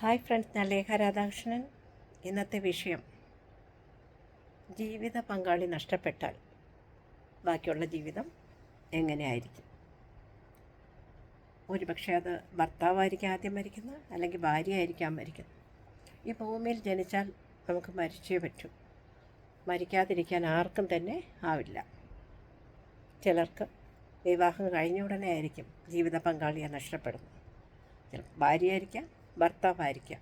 Hi friends ഞാൻ ലേഖ രാധാകൃഷ്ണൻ. ഇന്നത്തെ വിഷയം ജീവിത പങ്കാളി നഷ്ടപ്പെട്ടാൽ ബാക്കിയുള്ള ജീവിതം എങ്ങനെയായിരിക്കും? ഒരുപക്ഷെ അത് ഭർത്താവായിരിക്കും ആദ്യം മരിക്കുന്നത് അല്ലെങ്കിൽ ഭാര്യ ഭാര്യയായിരിക്കാം മരിക്കുന്നത് ഈ ഭൂമിയിൽ ജനിച്ചാൽ നമുക്ക് മരിച്ചേ പറ്റൂ. മരിക്കാതിരിക്കാൻ ആർക്കും തന്നെ ആവില്ല. ചിലർക്ക് വിവാഹം കഴിഞ്ഞ ഉടനെ ആയിരിക്കും ജീവിത പങ്കാളിയെ നഷ്ടപ്പെടുന്നത്. ഭാര്യയായിരിക്കാം ഭർത്താവായിരിക്കാം.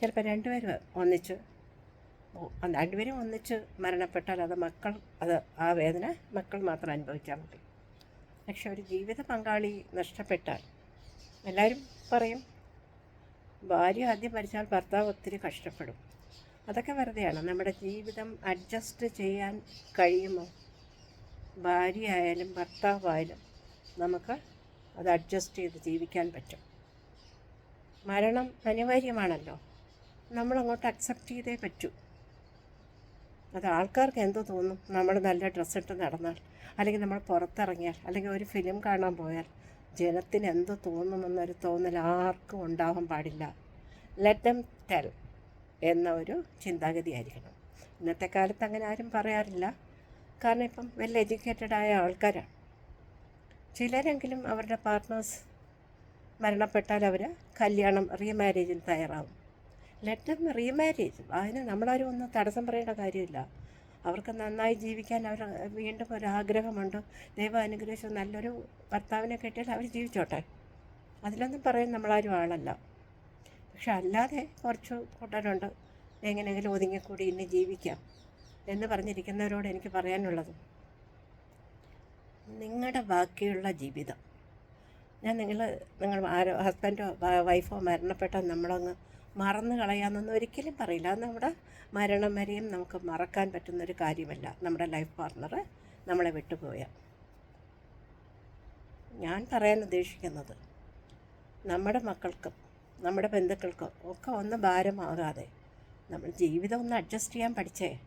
ചിലപ്പോൾ രണ്ടുപേരും ഒന്നിച്ച് രണ്ടുപേരും ഒന്നിച്ച് മരണപ്പെട്ടാൽ അത് മക്കൾ അത് ആ വേദന മക്കൾ മാത്രം അനുഭവിച്ചാൽ മതി. പക്ഷെ ഒരു ജീവിത പങ്കാളി നഷ്ടപ്പെട്ടാൽ എല്ലാവരും പറയും ഭാര്യ ആദ്യം മരിച്ചാൽ ഭർത്താവ് ഒത്തിരി കഷ്ടപ്പെടും. അതൊക്കെ വെറുതെയാണ്. നമ്മുടെ ജീവിതം അഡ്ജസ്റ്റ് ചെയ്യാൻ കഴിയുമോ ഭാര്യ ആയാലും ഭർത്താവായാലും നമുക്ക് അത് അഡ്ജസ്റ്റ് ചെയ്ത് ജീവിക്കാൻ പറ്റും. മരണം അനിവാര്യമാണല്ലോ. നമ്മളങ്ങോട്ട് അക്സെപ്റ്റ് ചെയ്തേ പറ്റൂ. അത് ആൾക്കാർക്ക് എന്തോ തോന്നും? നമ്മൾ നല്ല ഡ്രസ്സിട്ട് നടന്നാൽ അല്ലെങ്കിൽ നമ്മൾ പുറത്തിറങ്ങിയാൽ അല്ലെങ്കിൽ ഒരു ഫിലിം കാണാൻ പോയാൽ ജനത്തിന് എന്തോ തോന്നുമെന്നൊരു തോന്നൽ ആർക്കും ഉണ്ടാവാൻ പാടില്ല. ലെറ്റ് ദം ടെൽ എന്ന ഒരു ചിന്താഗതി ആയിരിക്കണം. ഇന്നത്തെ കാലത്ത് അങ്ങനെ ആരും പറയാറില്ല. കാരണം ഇപ്പം വെൽ എഡ്യൂക്കേറ്റഡ് ആയ ആൾക്കാരാണ്. ചിലരെങ്കിലും അവരുടെ പാർട്ട്നേഴ്സ് മരണപ്പെട്ടാൽ അവർ കല്യാണം റീമാരേജിന് തയ്യാറാവും. ലെറ്റർ റീമാരേജ് അതിന് നമ്മളാരും ഒന്നും തടസ്സം പറയേണ്ട കാര്യമില്ല. അവർക്ക് നന്നായി ജീവിക്കാൻ അവർ വീണ്ടും ഒരാഗ്രഹമുണ്ട് ദൈവം അനുഗ്രഹിച്ച് നല്ലൊരു ഭർത്താവിനെ കിട്ടിയാൽ അവർ ജീവിച്ചോട്ടെ. അതിലൊന്നും പറയാൻ നമ്മളാരും ആളല്ല. പക്ഷെ അല്ലാതെ കുറച്ച് കൂട്ടരുണ്ട്. എങ്ങനെയെങ്കിലും ഒതുങ്ങിക്കൂടി ഇനി ജീവിക്കാം എന്ന് പറഞ്ഞിരിക്കുന്നവരോട് എനിക്ക് പറയാനുള്ളത്. നിങ്ങളുടെ ബാക്കിയുള്ള ജീവിതം. ഞാൻ നിങ്ങൾ നിങ്ങൾ ആരോ ഹസ്ബൻഡോ വൈഫോ മരണപ്പെട്ടോ നമ്മളങ്ങ് മറന്നു കളയാമെന്നൊന്നും ഒരിക്കലും പറയില്ല. അത് നമ്മുടെ മരണം വരെയും നമുക്ക് മറക്കാൻ പറ്റുന്നൊരു കാര്യമല്ല. നമ്മുടെ ലൈഫ് പാർട്ണർ നമ്മളെ വിട്ടുപോയ. ഞാൻ പറയാൻ ഉദ്ദേശിക്കുന്നത് നമ്മുടെ മക്കൾക്കും നമ്മുടെ ബന്ധുക്കൾക്കും ഒക്കെ ഒന്ന് ഭാരമാകാതെ നമ്മൾ ജീവിതം ഒന്ന് അഡ്ജസ്റ്റ് ചെയ്യാൻ പഠിച്ചേ.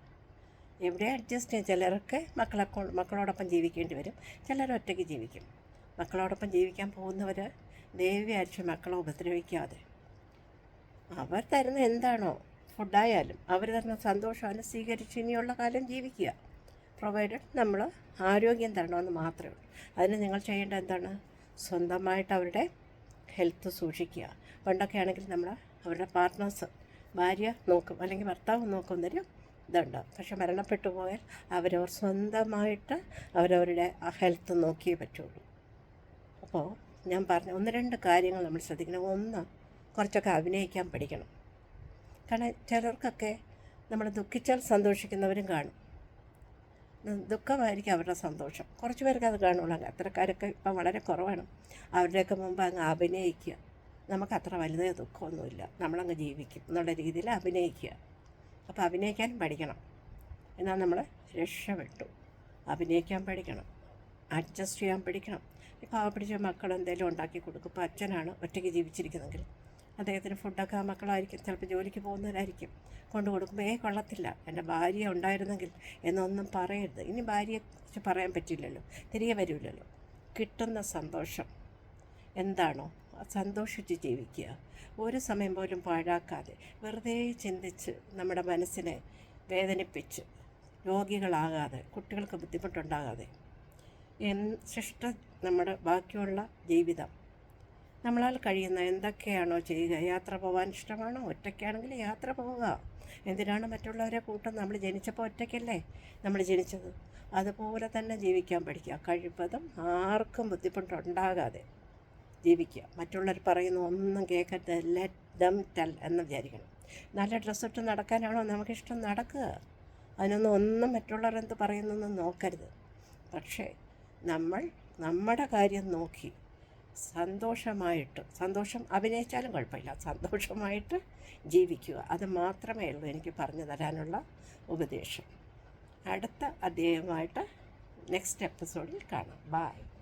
എവിടെ അഡ്ജസ്റ്റ് ചെയ്യാം ചിലരൊക്കെ മക്കളെ മക്കളോടൊപ്പം ജീവിക്കേണ്ടി വരും. ചിലർ ഒറ്റയ്ക്ക് ജീവിക്കും. മക്കളോടൊപ്പം ജീവിക്കാൻ പോകുന്നവർ ദൈവം അരിച്ച് മക്കളെ ഉപദ്രവിക്കാതെ. അവർ തരുന്ന എന്താണോ ഫുഡായാലും അവർ തരുന്ന സന്തോഷമാണ് സ്വീകരിച്ച് ഇനിയുള്ള കാലം ജീവിക്കുക. പ്രൊവൈഡഡ് നമ്മൾ ആരോഗ്യം തരണമെന്ന് മാത്രമേ ഉള്ളൂ. അതിന് നിങ്ങൾ ചെയ്യേണ്ട എന്താണ്? സ്വന്തമായിട്ട് അവരുടെ ഹെൽത്ത് സൂക്ഷിക്കുക. പണ്ടൊക്കെ ആണെങ്കിൽ നമ്മൾ അവരുടെ പാർട്ട്നേഴ്സ് ഭാര്യ നോക്കും അല്ലെങ്കിൽ ഭർത്താവ് നോക്കുന്നൊരു ഇതുണ്ട്. പക്ഷെ മരണപ്പെട്ടു പോയാൽ അവരവർ സ്വന്തമായിട്ട് അവരവരുടെ ഹെൽത്ത് നോക്കിയേ പറ്റുള്ളൂ. അപ്പോൾ ഞാൻ പറഞ്ഞ ഒന്ന് രണ്ട് കാര്യങ്ങൾ നമ്മൾ ശ്രദ്ധിക്കണം. ഒന്ന് കുറച്ചൊക്കെ അഭിനയിക്കാൻ പഠിക്കണം. കാരണം ചിലർക്കൊക്കെ നമ്മൾ ദുഃഖിച്ചാൽ സന്തോഷിക്കുന്നവരും കാണും. ദുഃഖമായിരിക്കും അവരുടെ സന്തോഷം. കുറച്ച് പേർക്ക് അത് കാണുള്ളൂ. അത്രക്കാരൊക്കെ ഇപ്പം വളരെ കുറവാണ്. അവരുടെയൊക്കെ മുമ്പ് അങ്ങ് അഭിനയിക്കുക. നമുക്ക് അത്ര വലുതേ ദുഃഖമൊന്നുമില്ല. നമ്മളങ്ങ് ജീവിക്കും എന്നുള്ള രീതിയിൽ അഭിനയിക്കുക. അപ്പോൾ അഭിനയിക്കാൻ പഠിക്കണം. എന്നാൽ നമ്മൾ രക്ഷപ്പെട്ടു. അഭിനയിക്കാൻ പഠിക്കണം. അഡ്ജസ്റ്റ് ചെയ്യാൻ പഠിക്കണം. ഇപ്പോൾ ആ പിടിച്ച മക്കൾ എന്തെങ്കിലും ഉണ്ടാക്കി കൊടുക്കും. ഇപ്പോൾ അച്ഛനാണ് ഒറ്റയ്ക്ക് ജീവിച്ചിരിക്കുന്നെങ്കിൽ അദ്ദേഹത്തിന് ഫുഡൊക്കെ ആ മക്കളായിരിക്കും. ചിലപ്പോൾ ജോലിക്ക് പോകുന്നവരായിരിക്കും. കൊണ്ടു കൊടുക്കുമ്പോൾ ഏ കൊള്ളത്തില്ല. എന്റെ ഭാര്യ ഉണ്ടായിരുന്നെങ്കിൽ എന്നൊന്നും പറയരുത്. ഇനി ഭാര്യയെ കുറിച്ച് പറയാൻ പറ്റില്ലല്ലോ. തിരികെ വരില്ലല്ലോ. കിട്ടുന്ന സന്തോഷം എന്താണോ? സന്തോഷിച്ച് ജീവിക്കുക. ഒരു സമയം പോലും പാഴാക്കാതെ വെറുതെ ചിന്തിച്ച് നമ്മുടെ മനസ്സിനെ വേദനിപ്പിച്ച് രോഗികളാകാതെ കുട്ടികൾക്ക് ബുദ്ധിമുട്ടുണ്ടാകാതെ എൻ ശിഷ്ട നമ്മുടെ ബാക്കിയുള്ള ജീവിതം. നമ്മളാൽ കഴിയുന്ന എന്തൊക്കെയാണോ ചെയ്യുക? യാത്ര പോകാൻ ഇഷ്ടമാണോ? ഒറ്റയ്ക്കാണെങ്കിൽ യാത്ര പോവുക. എന്തിനാണ് മറ്റുള്ളവരെ കൂട്ടം? നമ്മൾ ജനിച്ചപ്പോൾ ഒറ്റയ്ക്കല്ലേ നമ്മൾ ജനിച്ചത്. അതുപോലെ തന്നെ ജീവിക്കാൻ പഠിക്കുക. കഴിവതും ആർക്കും ബുദ്ധിമുട്ടുണ്ടാകാതെ ജീവിക്കുക. മറ്റുള്ളവർ പറയുന്ന ഒന്നും കേൾക്കരുത്. ലെറ്റ് ദം ടെൽ എന്ന് വിചാരിക്കണം. നല്ല ഡ്രസ്സിട്ട് നടക്കാനാണോ നമുക്കിഷ്ടം? നടക്കുക. അതിനൊന്നും ഒന്നും മറ്റുള്ളവർ എന്ത് പറയുന്നൊന്നും നോക്കരുത്. പക്ഷേ നമ്മൾ നമ്മുടെ കാര്യം നോക്കി സന്തോഷമായിട്ട് സന്തോഷം അഭിനയിച്ചാലും കുഴപ്പമില്ല. സന്തോഷമായിട്ട് ജീവിക്കുക. അത് മാത്രമേ ഉള്ളൂ എനിക്ക് പറഞ്ഞു തരാനുള്ള ഉപദേശം. അടുത്ത അധ്യായമായിട്ട് നെക്സ്റ്റ് എപ്പിസോഡിൽ കാണാം. ബായ്